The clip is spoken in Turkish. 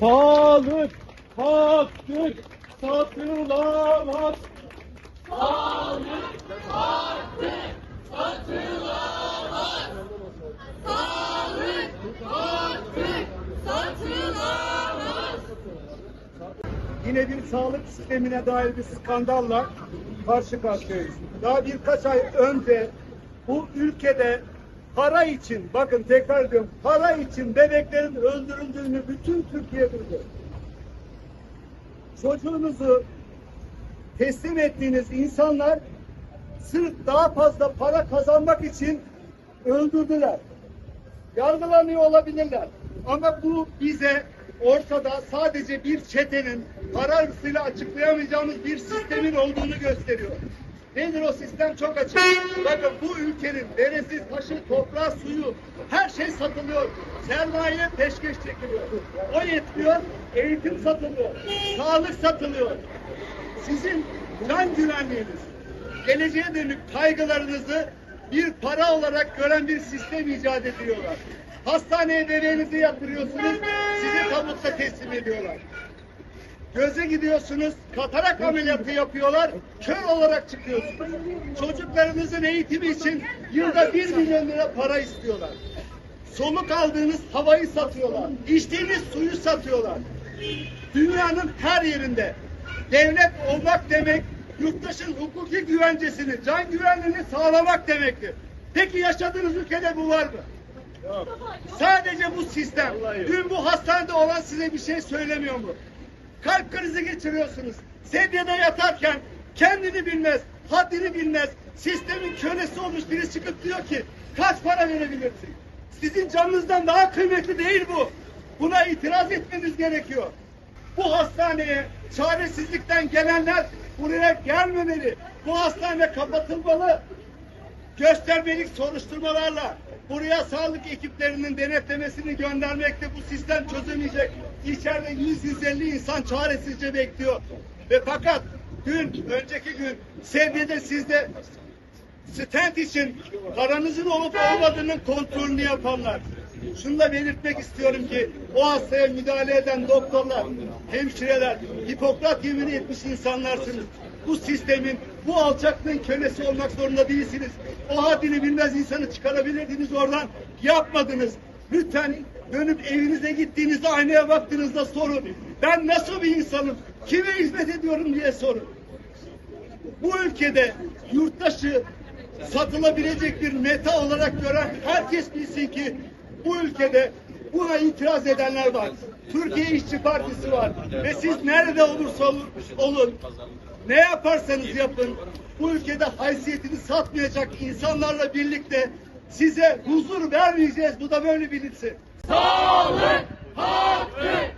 Sağlık hakkı satılamaz. Yine bir sağlık sistemine dair bir skandalla karşı karşıyayız. Daha birkaç ay önce bu ülkede para için, bakın tekrar ediyorum, para için bebeklerin öldürüldüğünü bütün Türkiye duydu. Çocuğunuzu teslim ettiğiniz insanlar sırf daha fazla para kazanmak için öldürdüler. Yargılanıyor olabilirler. Ama bu bize ortada sadece bir çetenin para hırsıyla açıklayamayacağımız bir sistemin olduğunu gösteriyor. Nedir o sistem çok açık. Bakın bu ülkenin deresi, taşı, toprağı, suyu her şey satılıyor. Sermaye peşkeş çekiliyor. O yetmiyor, eğitim satılıyor. Sağlık satılıyor. Sizin can güvenliğiniz, geleceğe dönük kaygılarınızı bir para olarak gören bir sistem icat ediyorlar. Hastaneye bebeğinizi yatırıyorsunuz, sizi tabutta teslim ediyorlar. Göze gidiyorsunuz, katarak ameliyatı yapıyorlar, kör olarak çıkıyorsunuz. Çocuklarınızın eğitimi için yılda bir milyon lira para istiyorlar. Soluk aldığınız havayı satıyorlar, içtiğiniz suyu satıyorlar. Dünyanın her yerinde devlet olmak demek yurttaşın hukuki güvencesini, can güvenliğini sağlamak demektir. Peki yaşadığınız ülkede bu var mı? Sadece bu sistem. Dün bu hastanede olan size bir şey söylemiyor mu? Kalp krizi geçiriyorsunuz. Sedyede yatarken kendini bilmez, haddini bilmez, sistemin kölesi olmuş biri çıkıp diyor ki kaç para verebilirsin? Sizin canınızdan daha kıymetli değil bu. Buna itiraz etmeniz gerekiyor. Bu hastaneye çaresizlikten gelenler buraya gelmemeli. Bu hastane kapatılmalı göstermelik soruşturmalarla buraya sağlık ekiplerinin denetlemesini göndermekte bu sistem çözemeyecek. İçeride 100-150 insan çaresizce bekliyor. Ve fakat dün, önceki gün Sevdi'de sizde stent için paranızın olup olmadığının kontrolünü yapanlar. Şunu da belirtmek istiyorum ki o hastaya müdahale eden doktorlar, hemşireler, Hipokrat yemini etmiş insanlarsınız. Bu sistemin, bu alçaklığın kölesi olmak zorunda değilsiniz. O haddini bilmez insanı çıkarabilirdiniz oradan. Yapmadınız. Lütfen dönüp evinize gittiğinizde aynaya baktığınızda sorun. Ben nasıl bir insanım? Kime hizmet ediyorum diye sorun bu ülkede yurttaşı satılabilecek bir meta olarak gören herkes bilsin ki bu ülkede buna itiraz edenler var. Türkiye İşçi Partisi var. Ve siz nerede olursa olun, olun ne yaparsanız yapın bu ülkede haysiyetini satmayacak insanlarla birlikte size huzur vermeyeceğiz. Bu da böyle bilinsin. Sağlık hakkı.